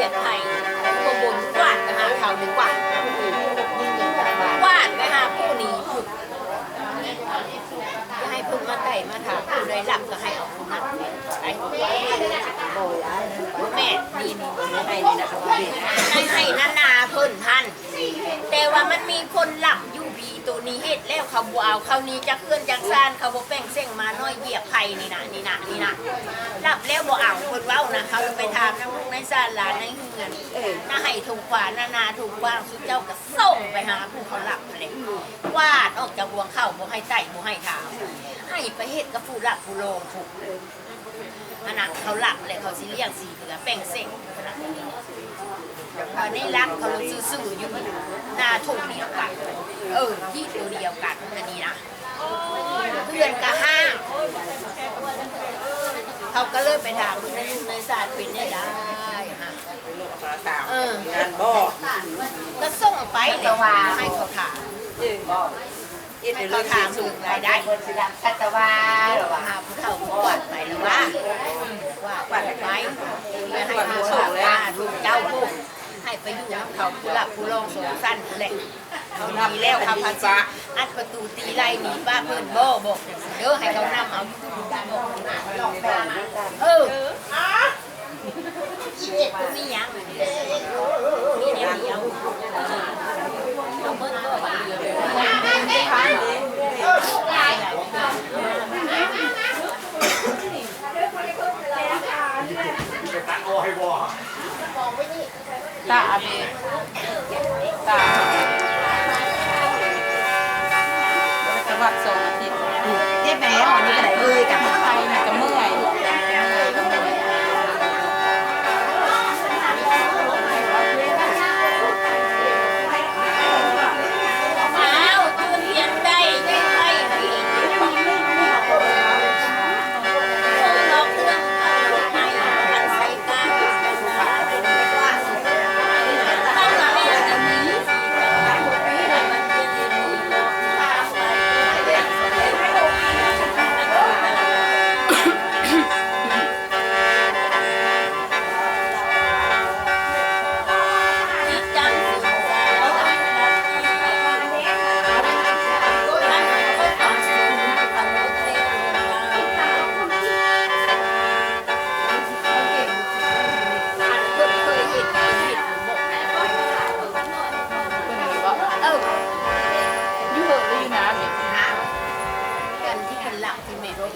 ขียนไทยบนบนกวาดนะคะแถวหนึ่งกวาดกวาดนะคะผู้นี้ผู้จะให้พุ่มาไต่มาถามผู้ใดหลับก็ให้ออาคนนั้นไปโบยแม่ดีนี่ไม่ให้เลยนะคะ เขาบ่เอาเขานี้จะเคลื่อนจากซ่านเขาบ่แป้งเส้งมาน้อยเหยียบไผ่นี่นะนี่นะนี่นะหลับแล้วบ่เอาเพิ่นเว้านะเขาลยไปถามน้ำลูกในซ่านหลานในเฮือนน่าให้ถูกกว่านานาถูกว่างสุดเจ้าก็ส่งไปหาผู้เขาหลับเลยวาดออกจากวงเข้าบ่ให้ไต่บ่ให้ถาให้ไปเฮ็ดกับผู้หลับผู้โลงผูกอันนั้นเขาหลับเลยเขาสิเลี้ยงสีเหลือแป้งเส้ง ขนาดนี้วันนี้รักเขาซื่อๆอยู่หน้าทุ่งเดียวกันเออที่ตัวเดียวกันอันนี้นะเพื่อนก็ห้างเขาก็เลยไปถามในลูกในศาสตร์เป็นได้ได้ฮะเอองานบ่ก็ส่งไปเลยว่าให้เขาถามให้เขาถามถึงรายได้คนสิรับคัตวาหรอวะหาผู้เฒ่าผู้กวดไปหรือว่าว่าปัดไปไปให้ผู้ส่งแล้วลูกเจ้าผู้ ให้ไปอยู่น้ำเขาผู้หลับผู้รองสงสั้นผู้แหละเขาดีแล้วครับพระจ้าอัดประตูตีไล่หนีบ้าเพิ่นโบ่บอกเด้อให้เขานำเอาเอออีเจ็บมียังมีเนวเดียวเอาเบิ่งก็ว่า ตาเบตาจังหวัดสองอาทิตย์เจ็บแม่หมอนี่ก็ได้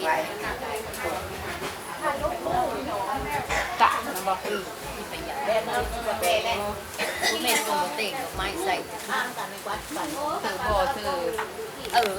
ที่เมโรเห็นตะนะบอกคือยากได้นะคุณเมโรเตะดอกไม้ใส่ข้างกันในวัดกันถือเออ